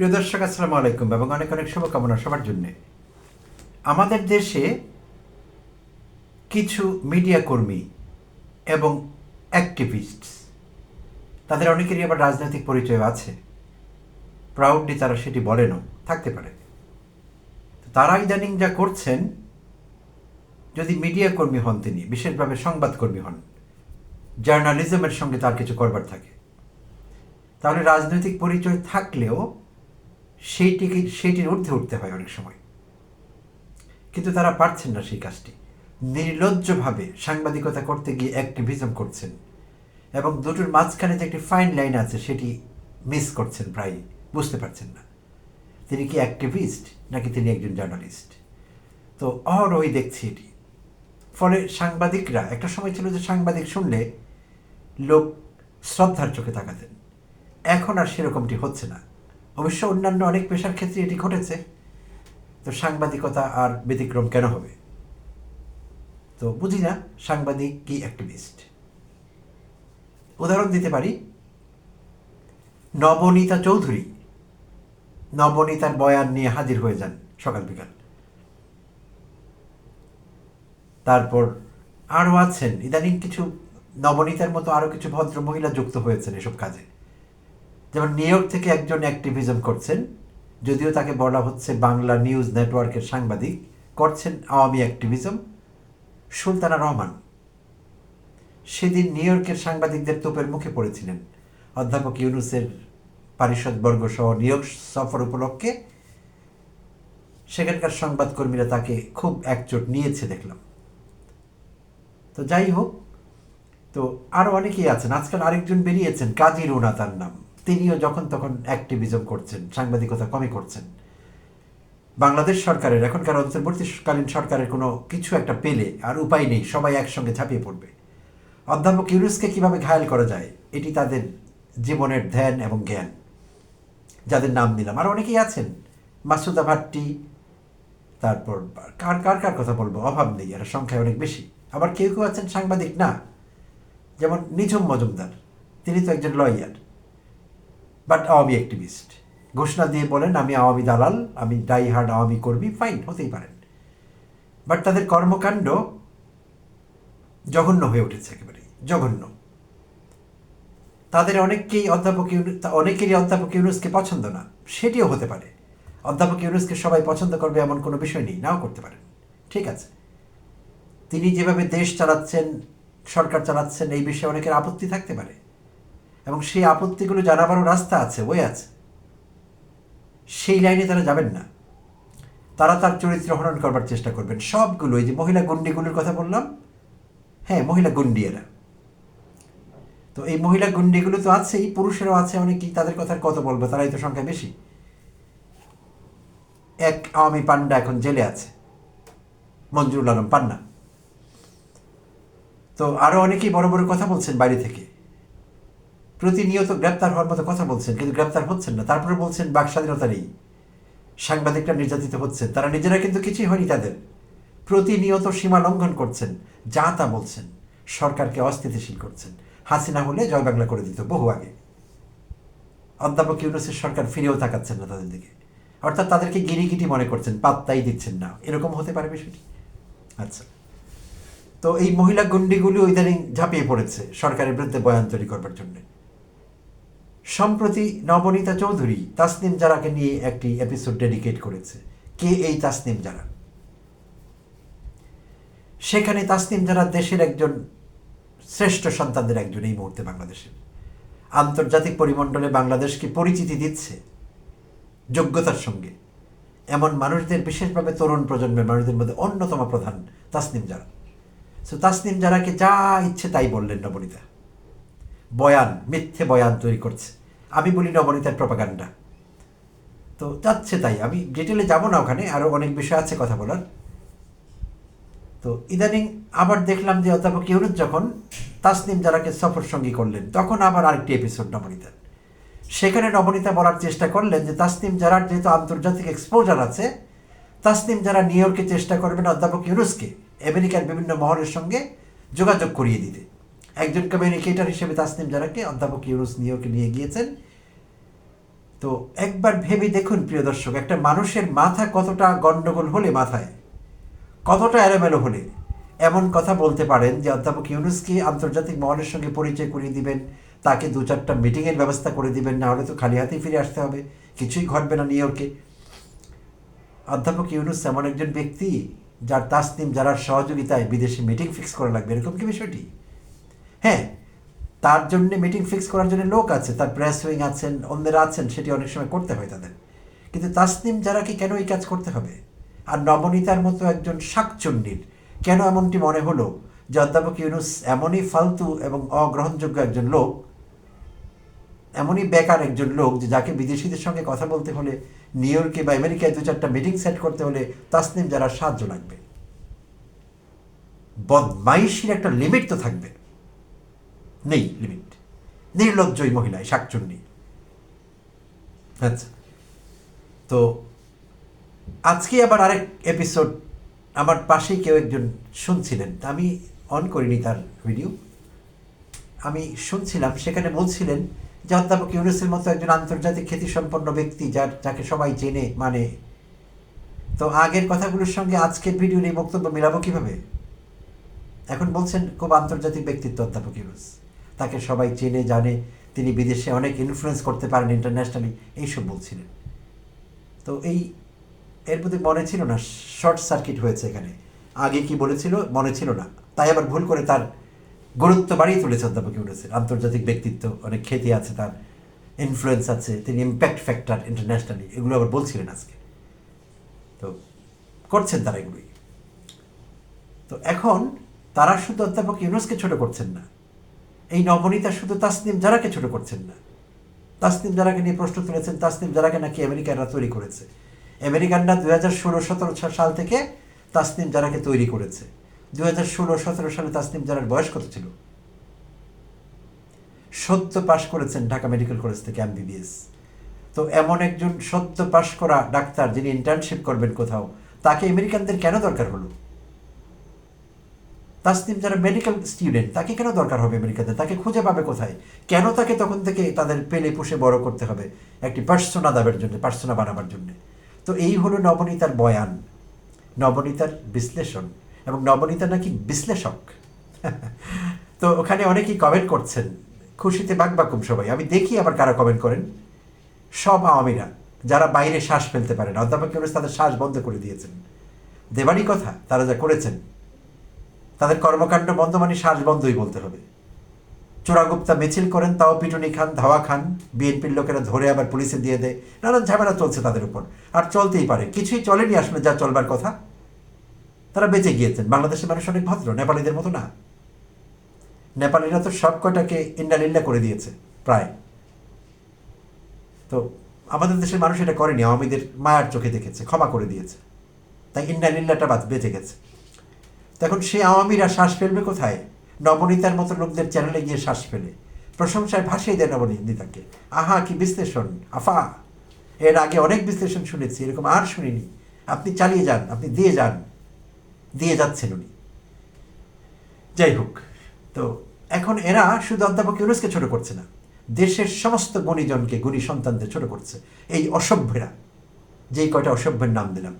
প্রিয় দর্শক, আসসালামু আলাইকুম। এবং অনেক অনেক শুভকামনা সবার জন্যে। আমাদের দেশে কিছু মিডিয়া কর্মী এবং অ্যাক্টিভিস্ট তাদের অনেকেরই আবার রাজনৈতিক পরিচয় আছে। প্রাউডলি তারা সেটি বলেনও, থাকতে পারে। তারা ইদানিং যা করছেন, যদি মিডিয়া কর্মী হন তিনি, বিশেষভাবে সংবাদকর্মী হন, জার্নালিজমের সঙ্গে তার কিছু করবার থাকে। তাহলে রাজনৈতিক পরিচয় থাকলেও সেইটিকে, সেইটির ঊর্ধ্বে উঠতে হয় অনেক সময়। কিন্তু তারা পারছেন না সেই কাজটি। নির্লজ্জভাবে সাংবাদিকতা করতে গিয়ে অ্যাক্টিভিজম করছেন এবং দুটোর মাঝখানে যে একটি ফাইন লাইন আছে সেটি মিস করছেন প্রায় বুঝতে পারছেন না। তিনি কি অ্যাক্টিভিস্ট নাকি তিনি একজন জার্নালিস্ট তো অহরহই দেখছি এটি। ফলে সাংবাদিকরা, একটা সময় ছিল যে সাংবাদিক শুনলে লোক শ্রদ্ধার চোখে তাকাতেন। এখন আর সেরকমটি হচ্ছে না। অবশ্য অন্যান্য অনেক পেশার ক্ষেত্রে এটি ঘটেছে। তো সাংবাদিকতা আর ব্যতিক্রম কেন হবে? তো বুঝি না সাংবাদিক কি অ্যাক্টিভিস্ট? উদাহরণ দিতে পারি। নবনীতা চৌধুরী নবনীতার বয়ান নিয়ে হাজির হয়ে যান সকাল বিকাল। তারপর আরও আছেন। ইদানিং কিছু নবনীতার মতো আরও কিছু ভদ্র মহিলা যুক্ত হয়েছেন এসব কাজে। যেমন নিউ ইয়র্ক থেকে একজন অ্যাক্টিভিজম করছেন, যদিও তাকে বলা হচ্ছে বাংলা নিউজ নেটওয়ার্কের সাংবাদিক, করছেন আওয়ামী অ্যাক্টিভিজম সুলতানা রহমান। সেদিন নিউ ইয়র্কের সাংবাদিকদের তোপের মুখে পড়েছিলেন অধ্যাপক ইউনুসের পারিষদবর্গ সহ নিয়োগ সফর উপলক্ষে। সেখানকার সংবাদকর্মীরা তাকে খুব একচোট নিয়েছে দেখলাম। তো যাই হোক, তো আরও অনেকেই আছেন, আজকাল আরেকজন বেরিয়েছেন, কাজী রুনা তার নাম। তিনিও যখন তখন অ্যাক্টিভিজম করছেন, সাংবাদিকতা কমই করছেন। বাংলাদেশ সরকারের, এখনকার অন্তর্বর্তীকালীন সরকারের কোনো কিছু একটা পেলে আর উপায় নেই, সবাই একসঙ্গে ঝাঁপিয়ে পড়বে। অধ্যাপক ইউনুসকে কীভাবে ঘায়াল করা যায়, এটি তাদের জীবনের ধ্যান এবং জ্ঞান। যাদের নাম দিলাম আর অনেকেই আছেন। মাসুদা ভাট্টি, তারপর কার কার কার কথা বলব? অভাব নেই এরা সংখ্যায় অনেক বেশি। আবার কেউ কেউ আছেন সাংবাদিক, না। যেমন নিঝুম মজুমদার, তিনি তো একজন লয়ার বাট আওয়ামী অ্যাক্টিভিস্ট ঘোষণা দিয়ে বলেন, আমি আওয়ামী দালাল, আমি ডাই হার্ড আওয়ামী কর্মী ফাইন হতেই পারেন। বাট তাদের কর্মকাণ্ড জঘন্য হয়ে উঠেছে একেবারে জঘন্য। তাদের অনেককেই অধ্যাপক অনেকেরই অধ্যাপক ইউনুসকে পছন্দ না, সেটিও হতে পারে। অধ্যাপক ইউনুসকে সবাই পছন্দ করবে এমন কোনো বিষয় নেই, নাও করতে পারেন। ঠিক আছে। তিনি যেভাবে দেশ চালাচ্ছেন, সরকার চালাচ্ছেন, এই বিষয়ে অনেকের আপত্তি থাকতে পারে। এবং সেই আপত্তিগুলো জানাবারও রাস্তা আছে ওই আছে। সেই লাইনে তারা যাবেন না। তারা তার চরিত্র হনন করবার চেষ্টা করবেন। সবগুলো, এই যে মহিলা গণ্ডিগুলোর কথা বললাম হ্যাঁ মহিলা গণ্ডি এরা তো এই মহিলা গণ্ডিগুলো তো আছেই, পুরুষেরও আছে, অনেকেই তাদের কথা কত বলব, তারাই তো সংখ্যা বেশি। এক আওয়ামী পান্ডা এখন জেলে আছে, মঞ্জুরুল আলম পান্না। তো আরও অনেকেই বড় বড় কথা বলছেন বাইরে থেকে। প্রতিনিয়ত গ্রেপ্তার হওয়ার মতো কথা বলছেন, কিন্তু গ্রেপ্তার হচ্ছেন না। তারপরে বলছেন, বাক স্বাধীনতা নেই। সাংবাদিকরা নির্যাতিত হচ্ছে। তারা নিজেরা কিন্তু কিছুই হয়নি তাদের। প্রতিনিয়ত সীমা লঙ্ঘন করছেন, যা তা বলছেন। সরকারকে অস্থিতিশীল করছেন। হাসিনা হলে জয় বাংলা করে দিত বহু আগে। অধ্যাপক ইউনুসের সরকার ফিরেও তাকাচ্ছেন না তাদের দিকে। অর্থাৎ তাদেরকে গিরিগিটি মনে করছেন, পাত্তাই দিচ্ছেন না। এরকম হতে পারে বিষয়টি? আচ্ছা। তো এই মহিলা গণ্ডিগুলো ইদানিং ঝাঁপিয়ে পড়েছে সরকারের বিরুদ্ধে বয়ান তৈরি করবার জন্য। সম্প্রতি নবনীতা চৌধুরী তাসনিম জারাকে নিয়ে একটি এপিসোড ডেডিকেট করেছে। কে এই তাসনিম জারা? সেখানে তাসনিম জারা দেশের একজন শ্রেষ্ঠ সন্তানদের একজন এই মুহূর্তে বাংলাদেশের আন্তর্জাতিক পরিমণ্ডলে বাংলাদেশকে পরিচিতি দিচ্ছে যোগ্যতার সঙ্গে। এমন মানুষদের, বিশেষভাবে তরুণ প্রজন্মের মানুষদের মধ্যে অন্যতম প্রধান তাসনিম জারা। সো তাসনিম জারাকে যা ইচ্ছে তাই বললেন নবনীতা। বয়ান, মিথ্যে বয়ান তৈরি করছে। আমি বলি নবনীতার প্রপাগান্ডা তো যাচ্ছে তাই, আমি ডিটেলে যাব না ওখানে আরও অনেক বিষয় আছে কথা বলার। তো ইদানিং আবার দেখলাম যে অধ্যাপক ইউনুস যখন তাসনিম জারাকে সফর সঙ্গী করলেন, তখন আবার আরেকটি এপিসোড নবনীতার সেখানে নবনীতা বলার চেষ্টা করলেন যে তাসনিম জারার যেহেতু আন্তর্জাতিক এক্সপোজার আছে, তাসনিম যারা নিউ ইয়র্কে চেষ্টা করবেন অধ্যাপক ইউনুসকে, আমেরিকার বিভিন্ন মহলের সঙ্গে যোগাযোগ করিয়ে দিতে। একজন কমিউনিকেটর হিসেবে তাসনিম জারাকে অধ্যাপক ইউনুস ইয়র্কে নিয়ে গিয়েছেন। তো একবার ভেবে দেখুন, প্রিয় দর্শক, একটা মানুষের মাথা কতটা গণ্ডগোল হলে মাথায়, কতটা এলোমেলো হলে। এমন কথা বলতে পারেন যে অধ্যাপক ইউনুসকে আন্তর্জাতিক মহলের সঙ্গে পরিচয় করিয়ে দিবেন, তাকে দু চারটা মিটিংয়ের ব্যবস্থা করে দিবেন, না হলে তো খালি হাতেই ফিরে আসতে হবে। কিছুই ঘটবে না নিউ ইয়র্কে। অধ্যাপক ইউনুস এমন একজন ব্যক্তি যার তাসনিম যারা সহযোগিতায় বিদেশে মিটিং ফিক্স করা লাগবে। এরকম কি বিষয়টি? হ্যাঁ তার জন্য মিটিং ফিক্স করার জন্য লোক আছে, তার প্রেস উইং আছেন, অন্যরা আছেন, সেটি অনেক সময় করতে হয় তাদের। কিন্তু তাসনিম যারা কি কেন এই কাজ করতে হবে? আর নবনীতার মতো একজন শাকচুন্ডির কেন এমনটি মনে হলো যে অধ্যাপক ইউনুস এমনই ফালতু এবং অগ্রহণযোগ্য একজন লোক, এমনই বেকার একজন লোক যে যাকে বিদেশিদের সঙ্গে কথা বলতে হলে, নিউ ইয়র্কে বা আমেরিকায় দু চারটা মিটিং সেট করতে হলে তাসনিম যারা সাহায্য লাগবে। বদমাইশির একটা লিমিট তো থাকবে। নেই লিমিট নির্লজ্জই মহিলায়, শাকচুন্নি। আচ্ছা তো আজকে আবার আরেক এপিসোড আমার পাশেই কেউ একজন শুনছিলেন, তা আমি অন করিনি তার ভিডিও আমি শুনছিলাম, সেখানে বলছিলেন যে অধ্যাপক ইউনুসের মতো একজন আন্তর্জাতিক খ্যাতিসম্পন্ন ব্যক্তি যার, যাকে সবাই চেনে মানে। তো আগের কথাগুলোর সঙ্গে আজকের ভিডিওর এই বক্তব্য মেলাবো কীভাবে? এখন বলছেন, খুব আন্তর্জাতিক ব্যক্তিত্ব অধ্যাপক ইউনুস। তাকে সবাই চেনে, জানে। তিনি বিদেশে অনেক ইনফ্লুয়েন্স করতে পারেন ইন্টারন্যাশনালি এইসব বলছিলেন। তো এই, এর প্রতি মনে ছিল না শর্ট সার্কিট হয়েছে এখানে। আগে কি বলেছিল? মনে ছিল না। তাই আবার ভুল করে তার গুরুত্ব বাড়িয়ে তুলেছে অধ্যাপক ইউনুসের। আন্তর্জাতিক ব্যক্তিত্ব, অনেক খ্যাতি আছে তার ইনফ্লুয়েন্স আছে, তিনি ইম্প্যাক্ট ফ্যাক্টর ইন্টারন্যাশনালি এগুলো আবার বলছিলেন আজকে। তো করছেন তারা এগুলোই। তো এখন তারা শুধু অধ্যাপক ইউনুসকে ছোট করছেন না এই নবনীতা শুধু তাসনিম যারাকে ছোট করছেন না। তাসনিম যারাকে নিয়ে প্রশ্ন তুলেছেন, তাসনিম যারাকে নাকি আমেরিকানরা তৈরি করেছে। আমেরিকানরা দু হাজার ষোলো, সতেরো সাল থেকে তাসনিম যারাকে তৈরি করেছে। দু হাজার ষোলো, সতেরো সালে তাসনিম যারার বয়স কত ছিল? সদ্য পাশ করেছেন ঢাকা মেডিকেল কলেজ থেকে এমবিবিএস তো এমন একজন সদ্য পাশ করা ডাক্তার যিনি ইন্টার্নশিপ করবেন কোথাও, তাকে আমেরিকানদের কেন দরকার হলো? তাসনিম যারা মেডিকেল স্টুডেন্ট তাকে কেন দরকার হবে আমেরিকাতে? তাকে খুঁজে পাবে কোথায়? কেন তাকে তখন থেকে তাদের পেলে পুষে বড় করতে হবে? একটি পার্সোনা দাবের জন্য পার্সোনা বানাবার জন্য। তো এই হলো নবনীতার বয়ান, নবনীতার বিশ্লেষণ, এবং নবনীতা নাকি বিশ্লেষক। তো ওখানে অনেকেই কমেন্ট করছেন, খুশিতে বাকবাকুম সবাই। আমি দেখি আবার কারা কমেন্ট করেন। সব আওয়ামীরা, যারা বাইরে শ্বাস ফেলতে পারেন অধ্যাপক ইউনুস তাদের শ্বাস বন্ধ করে দিয়েছেন। দেবারই কথা, তারা যা করেছেন তাদের কর্মকাণ্ড বন্ধ মানে শ্বাস বন্ধই বলতে হবে। চোরাগুপ্তা মিছিল করেন, তাও পিটুনি খান, ধাওয়া খান, বিএনপির লোকেরা ধরে আবার পুলিশে দিয়ে দেয়। নানান ঝামেলা চলছে তাদের উপর। আর চলতেই পারে। কিছুই চলেনি আসলে যা চলবার কথা। তারা বেঁচে গিয়েছেন। বাংলাদেশের মানুষ অনেক ভদ্র, নেপালিদের মতো না। নেপালিরা তো সব কটাকে ইন্ডালিল্লা করে দিয়েছে, প্রায়। তো আমাদের দেশের মানুষ এটা করেনি। আওয়ামীদের মায়ার চোখে দেখেছে, ক্ষমা করে দিয়েছে। তাই ইন্ডালিল্লাটা বাদ বেঁচে গেছে। তখন সে আওয়ামীরা শ্বাস ফেলবে কোথায়? নবনীতার মতো লোকদের চ্যানেলে গিয়ে শ্বাস ফেলে। প্রশংসায় ভাসিয়ে দেয় নবনীতাকে। আহা, কি বিশ্লেষণ। আফা। এর আগে অনেক বিশ্লেষণ শুনেছি, এরকম আর শুনিনি। আপনি চালিয়ে যান, আপনি দিয়ে যান। দিয়ে যাচ্ছেন উনি। যাই হোক, তো এখন এরা শুধু অধ্যাপক ইউনুসকে ছোট করছে না, দেশের সমস্ত গুণীজনকে, গুণী সন্তানদের ছোট করছে। এই অসভ্যেরা, যেই কয়টা অসভ্যের নাম দিলাম।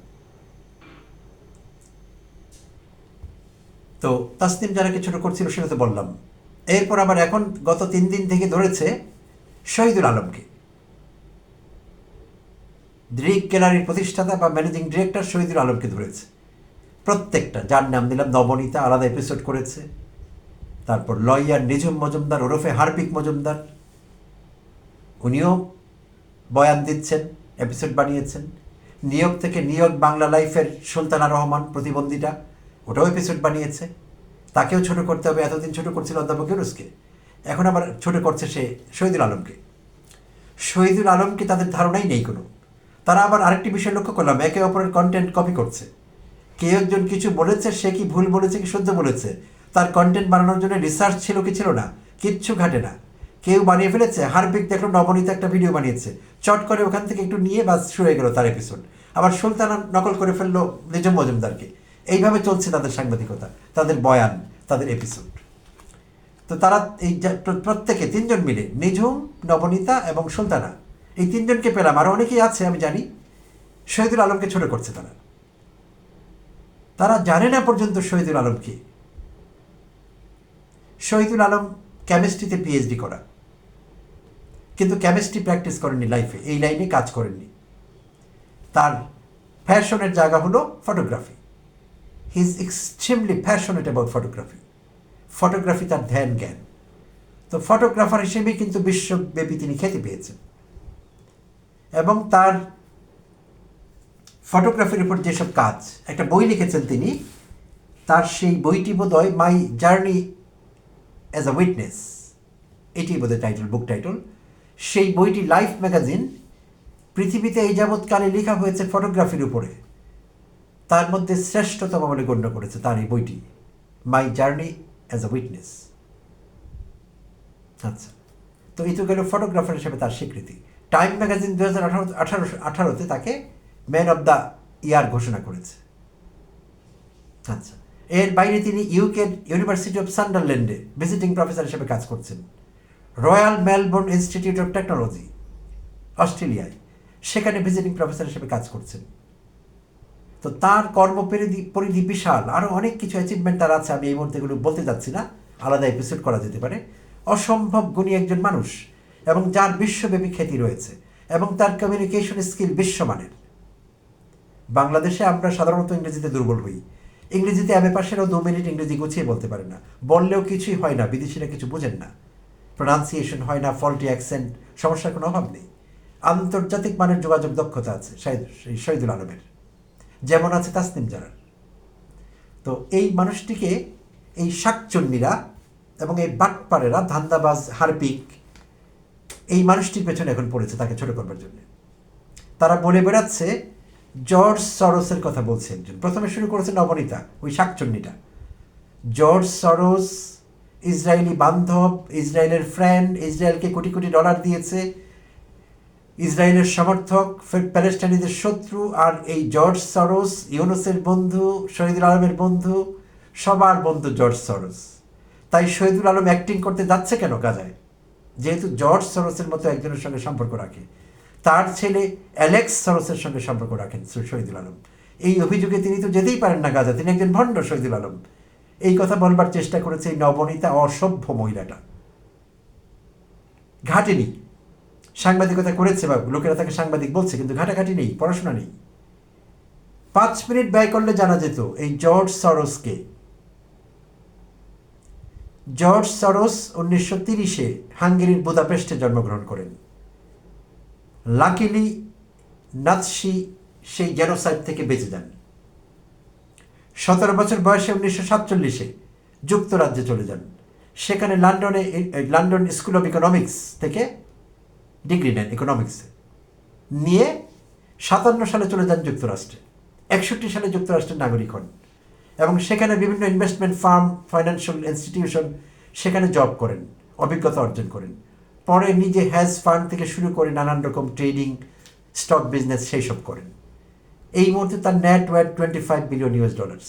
তো তাসনিম যারাকে ছোট করছিল সেটা তো বললাম। এরপর আবার এখন গত তিন দিন থেকে ধরেছে শহীদুল আলমকে। দৃক গ্যালারির প্রতিষ্ঠাতা বা ম্যানেজিং ডিরেক্টর শহীদুল আলমকে ধরেছে। প্রত্যেকটা, যার নাম দিলাম নবনীতা, আলাদা এপিসোড করেছে। তারপর লয়ার নিজুম মজুমদার, ওরফে হার্পিক মজুমদার। উনিও বয়ান দিচ্ছেন এপিসোড বানিয়েছেন। নিয়োগ থেকে নিয়োগ বাংলা লাইফের সুলতানা রহমান প্রতিবন্ধীটা। ওটাও এপিসোড বানিয়েছে। তাকেও ছোট করতে হবে, এতদিন ছোট করছিল অধ্যাপক ইউনুসকে। এখন আবার ছোট করছে সে শহীদুল আলমকে। শহীদুল আলমকে তাদের ধারণাই নেই কোনো। তারা আবার আরেকটি বিষয় লক্ষ্য করলাম, একে অপরের কন্টেন্ট কপি করছে। কেউ একজন কিছু বলেছে, সে কি ভুল বলেছে কি সহ্য বলেছে? তার কন্টেন্ট বানানোর জন্য রিসার্চ ছিল কি ছিল না? কিচ্ছু ঘাটে না। কেউ বানিয়ে ফেলেছে হারপিক দেখল নবনীতা একটা ভিডিও বানিয়েছে। চট করে ওখান থেকে একটু নিয়ে বাস শুরু হয়ে গেল তার এপিসোড আবার সুলতানা নকল করে ফেলল নিজম মজুমদারকে। এইভাবে চলছে তাদের সাংবাদিকতা, তাদের বয়ান, তাদের এপিসোড তো তারা এই প্রত্যেকে তিনজন মিলে নিঝুম নবনীতা এবং সুলতানা, এই তিনজনকে পেলাম। আরও অনেকেই আছে, আমি জানি। শহীদুল আলমকে ছোট করছে তারা। তারা জানে না পর্যন্ত শহীদুল আলমকে শহীদুল আলম কেমিস্ট্রিতে পিএইচডি করা। কিন্তু কেমিস্ট্রি প্র্যাকটিস করেননি লাইফে এই লাইনে কাজ করেননি। তার ফ্যাশনের জায়গা হলো photography he is extremely passionate about photography photography তার ধ্যান, জ্ঞান। তো ফটোগ্রাফার হিসেবে কিন্তু বিশ্বব্যাপী তিনি খ্যাতি পেয়েছেন। এবং তার ফটোগ্রাফির উপর যেসব কাজ, একটা বই লিখেছেন তিনি, তার সেই বইটি বোধ হয় my journey as a witness এটি বোধহয় টাইটেল বুক টাইটল সেই বইটি লাইফ ম্যাগাজিন পৃথিবীতে এই যাবৎকালে লেখা হয়েছে ফটোগ্রাফির উপরে। তার মধ্যে শ্রেষ্ঠতম বলে গণ্য করেছে তার এই বইটি। My journey as a witness আচ্ছা তো এই তো গেল ফটোগ্রাফার হিসেবে তার স্বীকৃতি। টাইম ম্যাগাজিন দু হাজার আঠারো আঠারো, আঠারোতে তাকে ম্যান অফ দ্য ইয়ার ঘোষণা করেছে। আচ্ছা এর বাইরে তিনি ইউকে ইউনিভার্সিটি অফ সান্ডারল্যান্ডে ভিজিটিং প্রফেসর হিসেবে কাজ করছেন। Royal Melbourne institute of technology অস্ট্রেলিয়ায় সেখানে ভিজিটিং প্রফেসর হিসেবে কাজ করছেন। তো তার কর্মপরিধি, পরিধি বিশাল। আরও অনেক কিছু অ্যাচিভমেন্ট তার আছে, আমি এই মুহূর্তে এগুলো বলতে যাচ্ছি না। আলাদা এপিসোড করা যেতে পারে। অসম্ভব গুণী একজন মানুষ এবং যার বিশ্বব্যাপী খ্যাতি রয়েছে এবং তার কমিউনিকেশন স্কিল বিশ্বমানের। বাংলাদেশে আমরা সাধারণত ইংরেজিতে দুর্বল হই। ইংরেজিতে এ পাশেরও দু মিনিট ইংরেজি গুছিয়ে বলতে পারে না। বললেও কিছুই হয় না, বিদেশিরা কিছু বুঝেন না। প্রোনাউন্সিয়েশন হয় না ফল্টি অ্যাকসেন্ট সমস্যার কোনো অভাব নেই। আন্তর্জাতিক মানের যোগাযোগ দক্ষতা আছে শহীদুল আলমের। যেমন আছে তাসনিম জারার তো এই মানুষটিকে এই শাকচন্নিরা এবং এই বাটপাড়েরা, ধান্দাবাজ, হারপিক, এই মানুষটির পেছনে এখন পড়েছে তাকে ছোট করবার জন্য। তারা বলে বেড়াচ্ছে, জর্জ সরোসের কথা বলছে একজন। প্রথমে শুরু করেছে নবনীতা, ওই শাকচন্নিটা জর্জ সরোস, ইসরায়েলি বান্ধব, ইসরায়েলের ফ্রেন্ড ইসরায়েলকে কোটি কোটি ডলার দিয়েছে ইসরায়েলের সমর্থক প্যালেস্টাইনিদের শত্রু আর এই জর্জ সরোস, ইউনুসের বন্ধু, শহীদুল আলমের বন্ধু, সবার বন্ধু জর্জ সরোস। তাই শহীদুল আলম অ্যাক্টিং করতে যাচ্ছে কেন গাজায়? যেহেতু জর্জ সরোসের মতো একজনের সঙ্গে সম্পর্ক রাখে। তার ছেলে অ্যালেক্স সরোসের সঙ্গে সম্পর্ক রাখেন শহীদুল আলম। এই অভিযোগে তিনি তো যেতেই পারেন না গাজা তিনি একজন ভণ্ড শহীদুল আলম। এই কথা বলবার চেষ্টা করেছে এই নবনীতা অসভ্য মহিলাটা। ঘাটেনি। সাংবাদিকতা করেছে বা লোকেরা তাকে সাংবাদিক বলছে, কিন্তু ঘাটাঘাটি নেই, পড়াশোনা নেই। পাঁচ মিনিট ব্যয় করলে জানা যেত এই জর্জ সরোসকে জর্জ সরোস উনিশশো তিরিশে হাঙ্গেরির বুদাপেস্টে জন্মগ্রহণ করেন। লাকিলি নাৎসি সেই জেনোসাইড থেকে বেঁচে যান। সতেরো বছর বয়সে উনিশশো সাতচল্লিশে যুক্তরাজ্যে চলে যান। সেখানে লন্ডনে, লন্ডন স্কুল অফ ইকোনমিক্স থেকে ডিগ্রি নেন ইকোনমিক্সে নিয়ে সাতান্ন সালে চলে যান যুক্তরাষ্ট্রে। একষট্টি সালে যুক্তরাষ্ট্রের নাগরিক হন। এবং সেখানে বিভিন্ন ইনভেস্টমেন্ট ফার্ম ফাইন্যান্সিয়াল ইনস্টিটিউশন সেখানে জব করেন, অভিজ্ঞতা অর্জন করেন। পরে নিজে হ্যাজ ফান্ড থেকে শুরু করে নানান রকম ট্রেডিং স্টক বিজনেস সেই সব করেন। এই মুহূর্তে তার net worth twenty five billion US dollars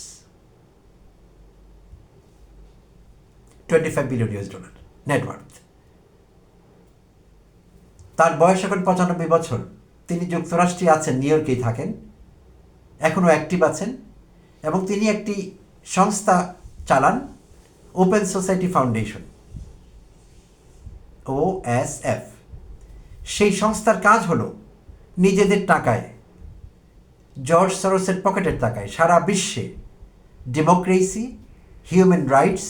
twenty five billion US dollar net worth তার বয়স এখন পঁচানব্বই বছর। তিনি যুক্তরাষ্ট্রে আছেন, নিউ ইয়র্কেই থাকেন। এখনও অ্যাক্টিভ আছেন এবং তিনি একটি সংস্থা চালান, open society foundation O S F সেই সংস্থার কাজ হলো নিজেদের টাকায়, জর্জ সরোসের পকেটের টাকায় সারা বিশ্বে ডেমোক্রেসি, হিউম্যান রাইটস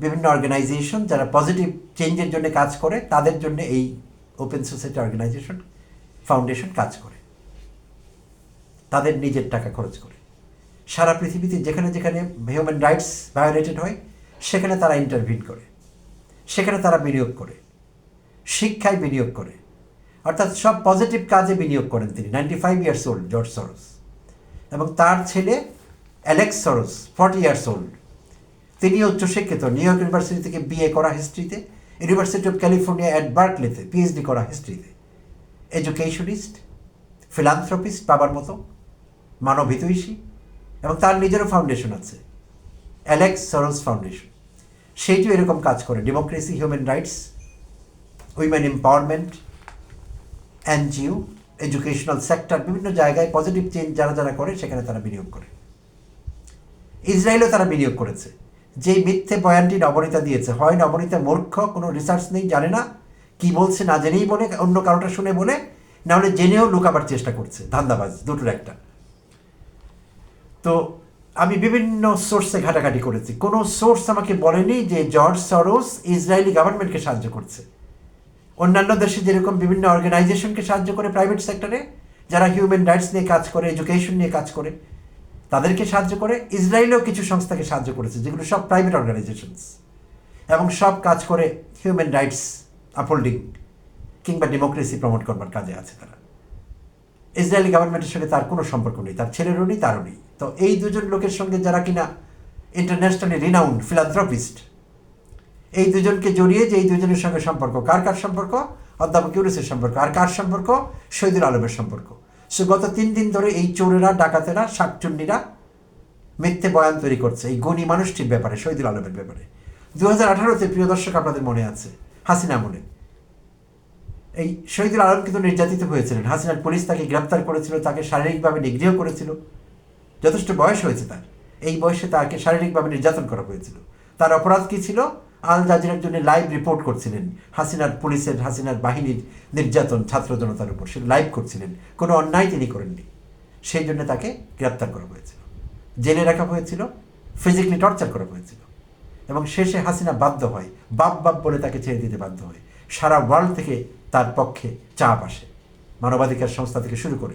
বিভিন্ন অর্গানাইজেশন যারা পজিটিভ চেঞ্জের জন্য কাজ করে, তাদের জন্য এই ওপেন সোসাইটি অর্গানাইজেশন ফাউন্ডেশন কাজ করে। তাদের নিজের টাকা খরচ করে। সারা পৃথিবীতে যেখানে যেখানে হিউম্যান রাইটস ভায়োলেটেড হয়, সেখানে তারা ইন্টারভিন করে। সেখানে তারা বিনিয়োগ করে। শিক্ষায় বিনিয়োগ করে। অর্থাৎ সব পজিটিভ কাজে বিনিয়োগ করেন তিনি। Ninety five years old George Soros এবং তার ছেলে Alex Soros forty years old তিনি উচ্চশিক্ষিত নিউ ইয়র্ক ইউনিভার্সিটি থেকে বিএ করা হিস্ট্রিতে ইউনিভার্সিটি অফ ক্যালিফোর্নিয়া অ্যাট বার্কলেতে পিএইচডি করা হিস্ট্রিতে এডুকেশনিস্ট ফিলান্থ্রপিস্ট বাবার মতো মানব হিতৈষী এবং তার নিজেরও ফাউন্ডেশন আছে অ্যালেক্স সরোস ফাউন্ডেশন সেইটিও এরকম কাজ করে। Democracy human rights women empowerment NGO educational sector বিভিন্ন জায়গায় পজিটিভ চেঞ্জ যারা যারা করে, সেখানে তারা বিনিয়োগ করে। ইসরায়েলও তারা বিনিয়োগ করেছে। যেই মিথ্যে বয়ানটি নবনীতা দিয়েছে। হয় নবনীতা মূর্খ, কোনো রিসার্চ নেই, জানে না। কি বলছে না জেনেই বলে অন্য কারোটা শুনে বলে না হলে জেনেও লুকাবার চেষ্টা করছে। ধান্দাবাজ, দুটোর একটা। তো আমি বিভিন্ন সোর্সে ঘাটাঘাটি করেছি। কোনো সোর্স আমাকে বলেনি যে জর্জ সরোস ইসরায়েলি গভর্নমেন্টকে সাহায্য করছে। অন্যান্য দেশে যেরকম বিভিন্ন অর্গানাইজেশনকে সাহায্য করে প্রাইভেট সেক্টরে যারা হিউম্যান রাইটস নিয়ে কাজ করে এডুকেশন নিয়ে কাজ করে তাদেরকে সাহায্য করে। ইসরায়েলেও কিছু সংস্থাকে সাহায্য করেছে, যেগুলো সব প্রাইভেট অর্গানাইজেশনস এবং সব কাজ করে হিউম্যান রাইটস আপহোল্ডিং কিংবা ডেমোক্রেসি প্রমোট করবার কাজে আছে তারা। ইসরায়েলি গভর্নমেন্টের সঙ্গে তার কোনো সম্পর্ক নেই, তার ছেলেরও নেই, তারও নেই। তো এই দুজন লোকের সঙ্গে যারা কিনা ইন্টারন্যাশনালি রিনাউন্ড ফিলান্থ্রপিস্ট এই দুজনকে জড়িয়ে যে এই দুজনের সঙ্গে সম্পর্ক, কার কার সম্পর্ক? অধ্যাপক ইউনুসের সম্পর্ক। আর কার সম্পর্ক? শহীদুল আলমের সম্পর্ক। সে গত তিন দিন ধরে এই চোরেরা, ডাকাতেরা, শাকচুন্নিরা মিথ্যে বয়ান তৈরি করছে। এই গণী মানুষটির ব্যাপারে, শহীদুল আলমের ব্যাপারে। দু হাজার আঠারোতে, প্রিয় দর্শক, আপনাদের মনে আছে, হাসিনা মনে এই শহীদুল আলম কিন্তু নির্যাতিত হয়েছিলেন। হাসিনার পুলিশ তাকে গ্রেপ্তার করেছিল, তাকে শারীরিকভাবে নিগৃহ করেছিল। যথেষ্ট বয়স হয়েছে তার। এই বয়সে তাকে শারীরিকভাবে নির্যাতন করা হয়েছিল। তার অপরাধ কী ছিল? আল জাজিরার জন্য লাইভ রিপোর্ট করছিলেন। হাসিনার পুলিশের, হাসিনার বাহিনীর নির্যাতন ছাত্র জনতার উপর। সে লাইভ করছিলেন। কোনো অন্যায় তিনি করেননি। সেই জন্য তাকে গ্রেপ্তার করা হয়েছিল। জেলে রাখা হয়েছিল ফিজিক্যালি টর্চার করা হয়েছিল। এবং শেষে হাসিনা বাধ্য হয়, বাপ বাপ বলে তাকে ছেড়ে দিতে বাধ্য হয়। সারা ওয়ার্ল্ড থেকে তার পক্ষে চাপ আসে। মানবাধিকার সংস্থা থেকে শুরু করে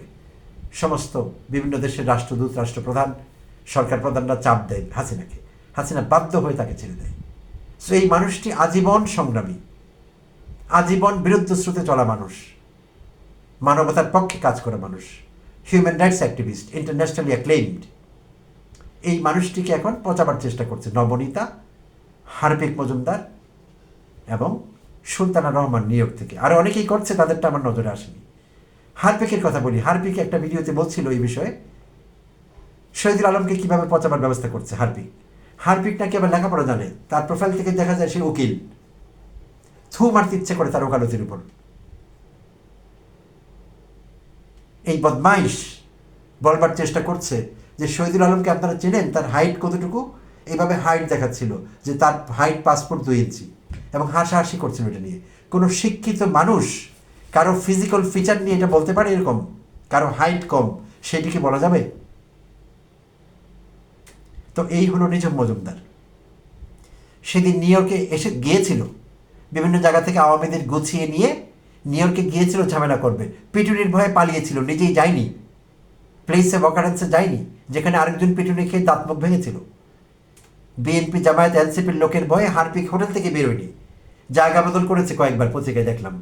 সমস্ত বিভিন্ন দেশের রাষ্ট্রদূত, রাষ্ট্রপ্রধান, সরকার প্রধানরা চাপ দেয় হাসিনাকে। হাসিনা বাধ্য হয়ে তাকে ছেড়ে দেয়। সো এই মানুষটি আজীবন সংগ্রামী। আজীবন বিরুদ্ধ স্রোতে চলা মানুষ। মানবতার পক্ষে কাজ করা মানুষ। Human rights activist internationally acclaimed এই মানুষটিকে এখন পচাবার চেষ্টা করছে নবনীতা, হার্পিক মজুমদার এবং সুলতানা রহমান নিয়োগ থেকে। আর অনেকেই করছে, তাদেরটা আমার নজরে আসেনি। হারপিকের কথা বলি। হারপিক একটা ভিডিওতে বলছিল এই বিষয়ে। শহীদুল আলমকে কীভাবে পচাবার ব্যবস্থা করছে হারপিক? হারপিক নাকি আবার লেখাপড়া জানে? তার প্রোফাইল থেকে দেখা যায় সে উকিল। থু মারতে ইচ্ছে করে তার ওকালতির উপর। এই বদমাইশ বলবার চেষ্টা করছে যে শহীদুল আলমকে আপনারা চেনেন? তার হাইট কতটুকু? এইভাবে হাইট দেখাচ্ছিল যে তার হাইট পাসপোর্ট দুই ইঞ্চি এবং হাসাহাসি করছিল এটা নিয়ে। কোনো শিক্ষিত মানুষ কারও ফিজিক্যাল ফিচার নিয়ে এটা বলতে পারে এরকম? কারও হাইট কম সেটিকে বলা যাবে? তো এই হলো নিজম মজুমদার। সেদিন নিউ ইয়র্কে এসে গিয়েছিল, বিভিন্ন জায়গা থেকে আওয়ামীদের গুছিয়ে নিয়ে নিউ ইয়র্কে গিয়েছিল, ঝামেলা করবে। পিটুনির ভয়ে পালিয়েছিল, নিজেই যায়নি। প্লেসে অকারেন্সে যায়নি, যেখানে আরেকজন পিটুনি খেয়ে দাঁত মুখ ভেঙেছিল। বিএনপি জামায়াত এনসিপির লোকের ভয়ে হারপিক হোটেল থেকে বেরোয়নি। জায়গা বদল করেছে কয়েকবার পত্রিকায় দেখলাম।